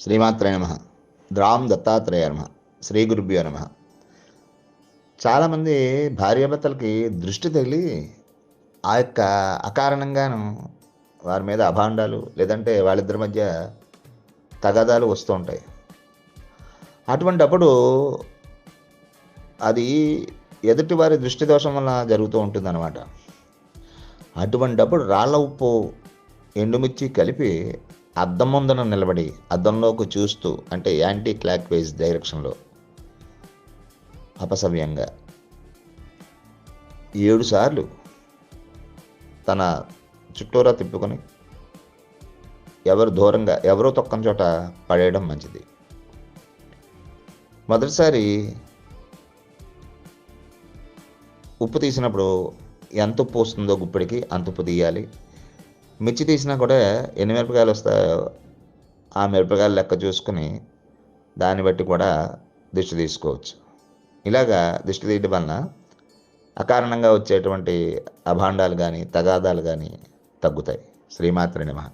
శ్రీమాత్రే నమ. ద్రాం దత్తాత్రేయ నమ. శ్రీ గురుభ్యో నమ. చాలామంది భార్యాభర్తలకి దృష్టి తగిలి ఆ యొక్క అకారణంగాను వారి మీద అభాండాలు లేదంటే వాళ్ళిద్దరి మధ్య తగాదాలు వస్తూ ఉంటాయి. అటువంటప్పుడు అది ఎదుటి వారి దృష్టి దోషం వల్ల జరుగుతూ ఉంటుందన్నమాట. అటువంటప్పుడు రాళ్ళ ఉప్పు ఎండుమిర్చి కలిపి అద్దం ముందున నిలబడి అద్దంలోకి చూస్తూ అంటే యాంటీ క్లాక్ వైజ్ డైరెక్షన్లో అపసవ్యంగా ఏడు సార్లు తన చుట్టూరా తిప్పుకొని ఎవరు దూరంగా ఎవరో తొక్కని చోట పడేయడం మంచిది. మొదటిసారి ఉప్పు తీసినప్పుడు ఎంత ఉప్పు వస్తుందో గుప్పిడికి అంత ఉప్పు తీయాలి. మిర్చి తీసినా కూడా ఎన్ని మిరపకాయలు వస్తాయో ఆ మిరపకాయలు లెక్క చూసుకుని దాన్ని బట్టి కూడా దిష్టి తీసుకోవచ్చు. ఇలాగా దిష్టి తీయడం వలన అకారణంగా వచ్చేటువంటి అభాండాలు కానీ తగాదాలు కానీ తగ్గుతాయి. శ్రీమాత్రి నమ.